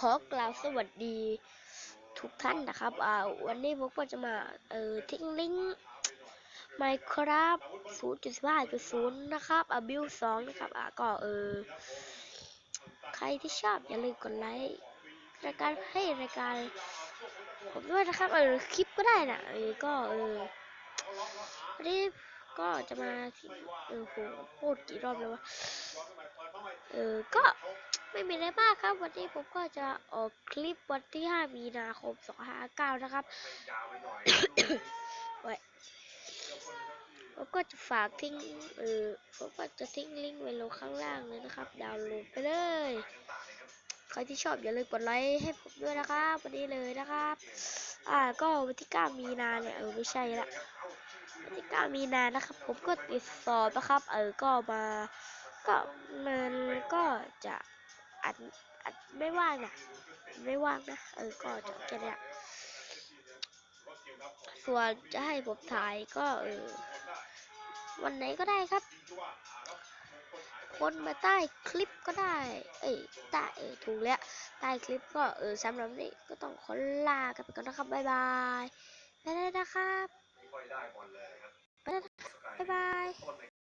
ขอกล่าวสวัสดีทุกท่านนะครับอ่าวันนี้ผมก็จะมาเออทิ้งลิงก์ Minecraft 0.15.0 นะครับอ่าบิล2นะครับอ่าก็เออใครที่ชอบอย่าลืมกดไลค์รายการให้รายการผมด้วยนะครับเออคลิปก็ได้นะเออก็เออวันนี้ก็จะมาที่เออโหพูดกี่รอบแล้ววะเออก็ ไม่มีอะไรมากครับ วันนี้ผมก็จะออกคลิปวันที่ 5 มีนาคม 2559 นะครับไว้ผมก็จะฝากทิ้งเออผมก็จะทิ้งลิงก์ไว้ลงข้างล่างเลยนะครับ ดาวน์โหลดไปเลย ใครที่ชอบอย่าลืมกดไลค์ให้ผมด้วยนะครับ วันนี้เลยนะครับ อ่าก็วันที่ 9 มีนาเนี่ยเออไม่ใช่ละวันที่ 9 มีนานะครับ ผมก็ติดสอบนะครับ เออก็มาก็มันก็จะ อัดอัดไม่ว่างนะไม่ว่างนะ เออ ก็จะแค่เนี้ยส่วนจะให้ผมถ่ายก็เออวันไหนก็ได้ครับ คนมาใต้คลิปก็ได้ เอ้ยใต้ถูกแล้ว ใต้คลิปก็เออสำหรับนนี้ก็ต้องขอลากันไปก่อนนะครับ บ๊ายบายไปแล้นะครับบ๊ายบาย